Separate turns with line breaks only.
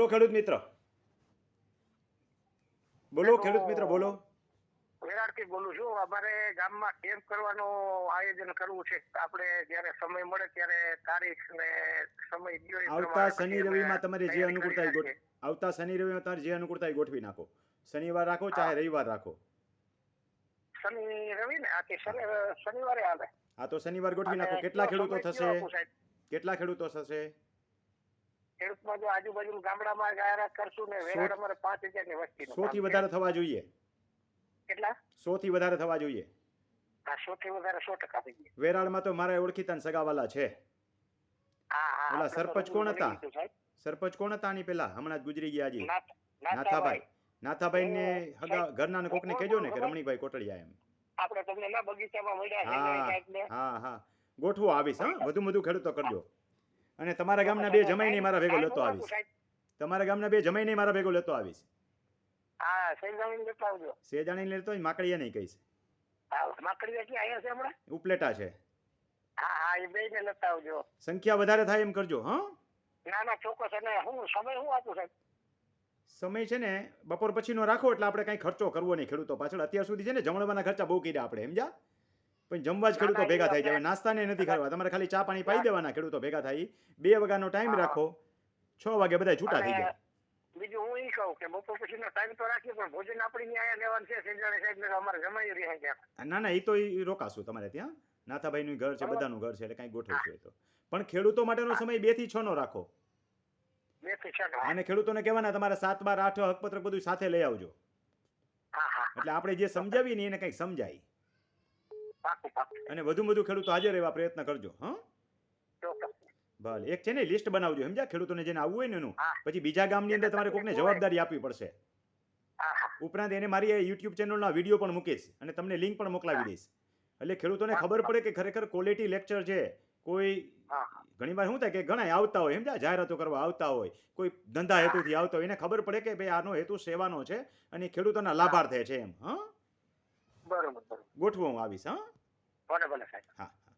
બોલો ખેડૂત મિત્ર. બોલો ખેડૂત મિત્ર બોલો.
વેરાળથી બોલું છું. અમારે ગામમાં કેમ્પ કરવાનું આયોજન કરવું છે. આપણે જ્યારે સમય મળે ત્યારે તારીખ ને સમય
આવતા શનિ રવિમાં તમારે જે અનુકૂળતા આવતા શનિ રવિમાં તમારે જે અનુકૂળતા ગોઠવી નાખો. શનિવાર રાખો ચાહે રવિવાર રાખો.
શનિ રવિ ને? આ કે શનિવારે હાલે
આ તો શનિવાર ગોઠવી નાખો. કેટલા ખેડૂતો થશે? કેટલા ખેડૂતો થશે?
ખેડૂતમાં જો આજુબાજુ ગામડામાં જાહેરાત કરશું ને વેરાડ અમારે પાંચ હજારની વસ્તી
સો થી વધારે થવા જોઈએ.
કેટલા?
સો થી વધારે થવા જોઈએ.
સો થી વધારે સો ટકા થઈ ગયા.
વેરાળમાં તો મારા ઓળખીતા ને સગાવાલા છે. ઓલા સરપંચ કોણ હતા? સરપંચ કોણ હતા આની પેલા હમણાં જ ગુજરી ગયા
જી
નાથાભાઈ.
નાથાભાઈ.
ને હગા ઘરના ને કેજો ને કે રમણીભાઈ કોટડિયા એમ.
આપણે તમને ના બગીચામાં મળ્યા
હા. હા હા. ગોઠવો આવીશ હા. વધુ વધુ ખેડૂતો કરજો. અને તમારા ગામના બે જમાઈ નહીં મારા ભેગો લેતો આવીશ. તમારા ગામના બે જમાઈ નહીં મારા ભેગો લેતો આવીશ.
હા સૈજામીન લેતા આવજો.
સેજાણી લેતો માકડીયા નહીં કહીશ.
હા માકડી અહીંયા છે હમણાં?
ઉપલેટા છે.
હા હા એ બે ને લેતા આવજો.
સંખ્યા વધારે થાય એમ કરજો હા?
ના ના ચોક્કસ અને હું સમય હું આપું સાહેબ?
સમય છે ને બપોર પછીનો રાખો એટલે આપણે કાંઈ ખર્ચો કરવો નહીં ખેડૂતો પાછળ. અત્યાર સુધી છે ને જમણવાના ખર્ચા બહુ કર્યા આપણે સમજ્યા? પણ જમવા જ ખેડૂતો ભેગા થાય છે. હવે નાસ્તાને નથી ખાવા. તમારે ખાલી ચા પાણી પાઈ દેવાના ખેડૂતો ભેગા થાય. બે વાગ્યાનો ટાઈમ રાખો. છ વાગે બધા છૂટા થઈ જાય.
બીજું હું એ કહું કે બપોર પછીનો ટાઈમ તો રાખીએ પણ ભોજન આપણી અહીંયા લેવાનું છે સેજાણી સાહેબ ને અમારે જમાઈ રહ્યા
ના ના એ તો એ રોકાશું તમારે ત્યાં. નાથાભાઈનું ઘર છે બધાનું ઘર છે એટલે કાંઈ ગોઠવશું એ તો. પણ ખેડૂતો માટેનો સમય બેથી છ નો રાખો. અને ખેડૂતોને કહેવાના તમારે સાત બાર આઠ હકપત્રક બધું સાથે લઈ આવજો. એટલે આપણે જે સમજાવીએ ને એને કંઈક સમજાય. અને વધુ વધુ ખેડૂતો હાજર રહેવા પ્રયત્ન કરજો હા? ભલે. એક છે ને લિસ્ટ બનાવજો સમજ્યા? ખેડૂતોને જેને આવવું હોય ને એનું. પછી બીજા ગામની અંદર તમારે કોકને જવાબદારી આપવી પડશે. ઉપરાંત એને મારી યુટ્યુબ ચેનલના વીડિયો પણ મૂકીશ અને તમને લિંક પણ મોકલાવી દઈશ. એટલે ખેડૂતોને ખબર પડે કે ખરેખર ક્વોલિટી લેક્ચર છે. કોઈ
ઘણી
ઘણીવાર શું થાય કે ઘણા આવતા હોય સમજ્યા? જાહેરાતો કરવા આવતા હોય. કોઈ ધંધા હેતુથી આવતા હોય. એને ખબર પડે કે ભાઈ આનો હેતુ સેવાનો છે અને ખેડૂતોના લાભાર્થે છે એમ હા?
બરોબર
ગોઠવો હું આવીશ હા?
ભલે ભલે સાહેબ
હા હા